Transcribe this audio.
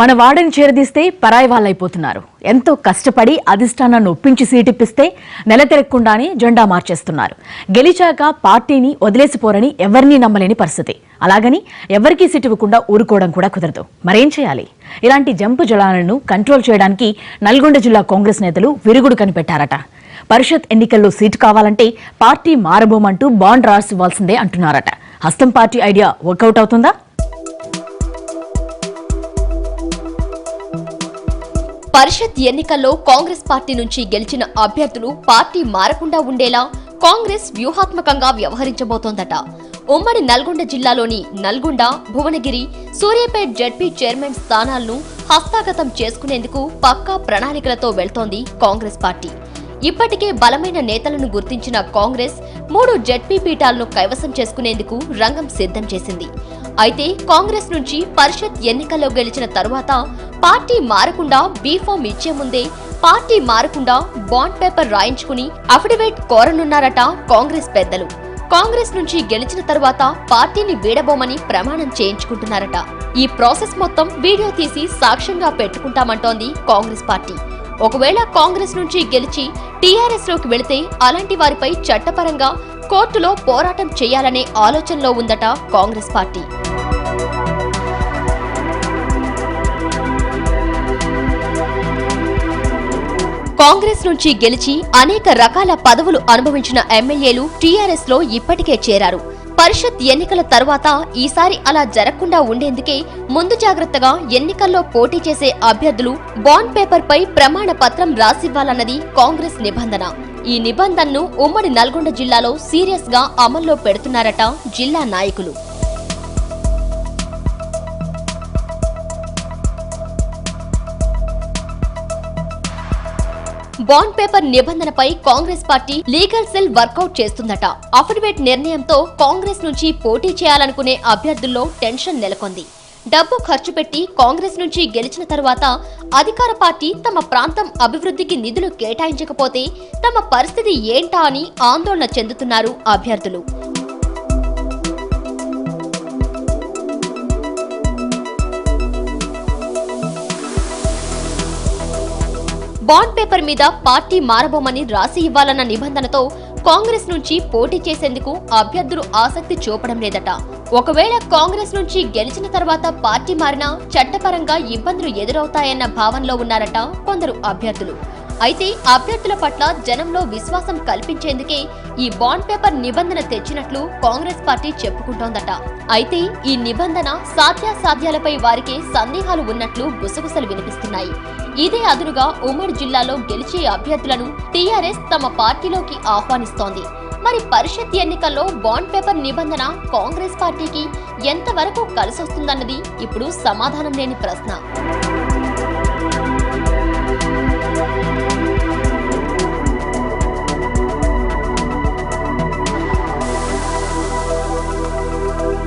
మన వాడని చేరదీస్తే పరాయి వాళ్ళైపోతున్నారు. ఎంతో కష్టపడి అధిష్టానాన్ని ఒప్పించి సీటిప్పిస్తే నెల తిరగకుండానే జెండా మార్చేస్తున్నారు. గెలిచాక పార్టీని వదిలేసిపోరని ఎవరినీ నమ్మలేని పరిస్థితి. అలాగని ఎవరికీ సీటు ఇవ్వకుండా ఊరుకోవడం కూడా కుదరదు. మరేం చేయాలి? ఇలాంటి జంపు జలాలను కంట్రోల్ చేయడానికి నల్గొండ జిల్లా కాంగ్రెస్ నేతలు విరుగుడు కనిపెట్టారట. పరిషత్ ఎన్నికల్లో సీటు కావాలంటే పార్టీ మారబోమంటూ బాండ్ రాసివ్వాల్సిందే అంటున్నారట. హస్తం పార్టీ ఐడియా వర్కౌట్ అవుతుందా? పరిషత్ ఎన్నికల్లో కాంగ్రెస్ పార్టీ నుంచి గెలిచిన అభ్యర్థులు పార్టీ మారకుండా ఉండేలా కాంగ్రెస్ వ్యూహాత్మకంగా వ్యవహరించబోతోందట. ఉమ్మడి నల్గొండ జిల్లాలోని నల్గొండ భువనగిరి సూర్యాపేట్ జడ్పీ చైర్మన్ స్థానాలను హస్తాగతం చేసుకునేందుకు పక్కా ప్రణాళికలతో వెళ్తోంది కాంగ్రెస్ పార్టీ. ఇప్పటికే బలమైన నేతలను గుర్తించిన కాంగ్రెస్ మూడు జడ్పీ పీఠాలను కైవసం చేసుకునేందుకు రంగం సిద్ధం చేసింది. అయితే కాంగ్రెస్ నుంచి పరిషత్ ఎన్నికల్లో గెలిచిన తరువాత పార్టీ మారకుండా బీఫామ్ ఇచ్చే ముందే పార్టీ మారకుండా బాండ్ పేపర్ రాయించుకుని అఫిడవిట్ కోరనున్నారట కాంగ్రెస్ పెద్దలు. కాంగ్రెస్ నుంచి గెలిచిన తర్వాత పార్టీని వీడబోమని ప్రమాణం చేయించుకుంటున్నారట. ఈ ప్రాసెస్ మొత్తం వీడియో తీసి సాక్ష్యంగా పెట్టుకుంటామంటోంది కాంగ్రెస్ పార్టీ. ఒకవేళ కాంగ్రెస్ నుంచి గెలిచి టీఆర్ఎస్లోకి వెళితే అలాంటి వారిపై చట్టపరంగా కోర్టులో పోరాటం చేయాలనే ఆలోచనలో ఉందట కాంగ్రెస్ పార్టీ. కాంగ్రెస్ నుంచి గెలిచి అనేక రకాల పదవులు అనుభవించిన ఎమ్మెల్యేలు టీఆర్ఎస్లో ఇప్పటికే చేరారు. పరిషత్ ఎన్నికల తర్వాత ఈసారి అలా జరగకుండా ఉండేందుకే ముందు జాగ్రత్తగా ఎన్నికల్లో పోటీ చేసే అభ్యర్థులు బాండ్ పేపర్పై ప్రమాణ పత్రం రాసివ్వాలన్నది కాంగ్రెస్ నిబంధన. ఈ నిబంధనను ఉమ్మడి నల్గొండ జిల్లాలో సీరియస్గా అమల్లో పెడుతున్నారట జిల్లా నాయకులు. Bond paper నిబంధనపై Congress party legal cell workout చేస్తుందట. అఫిడవిట్ నిర్ణయంతో కాంగ్రెస్ నుంచి పోటీ చేయాలనుకునే అభ్యర్థుల్లో టెన్షన్ నెలకొంది. డబ్బు ఖర్చు పెట్టి కాంగ్రెస్ నుంచి గెలిచిన తరువాత అధికార పార్టీ తమ ప్రాంతం అభివృద్ధికి నిధులు కేటాయించకపోతే తమ పరిస్థితి ఏంటా అని ఆందోళన చెందుతున్నారు అభ్యర్థులు. బాండ్ పేపర్ మీద పార్టీ మారబోమని రాసి ఇవ్వాలన్న నిబంధనతో కాంగ్రెస్ నుంచి పోటీ చేసేందుకు అభ్యర్థులు ఆసక్తి చూపడం లేదట. ఒకవేళ కాంగ్రెస్ నుంచి గెలిచిన తర్వాత పార్టీ మారినా చట్టపరంగా ఇబ్బందులు ఎదురవుతాయన్న భావనలో ఉన్నారట కొందరు అభ్యర్థులు. అయితే అభ్యర్థుల పట్ల జనంలో విశ్వాసం కల్పించేందుకే ఈ బాండ్ పేపర్ నిబంధన తెచ్చినట్లు కాంగ్రెస్ పార్టీ చెప్పుకుంటోందట. అయితే ఈ నిబంధన సాధ్యాసాధ్యాలపై వారికి సందేహాలు ఉన్నట్లు గుసగుసలు వినిపిస్తున్నాయి. ఇదే అదునుగా ఉమ్మడి జిల్లాలో గెలిచే అభ్యర్థులను టీఆర్ఎస్ తమ పార్టీలోకి ఆహ్వానిస్తోంది. మరి పరిషత్ ఎన్నికల్లో బాండ్ పేపర్ నిబంధన కాంగ్రెస్ పార్టీకి ఎంతవరకు కలిసొస్తుందన్నది ఇప్పుడు సమాధానం లేని ప్రశ్న.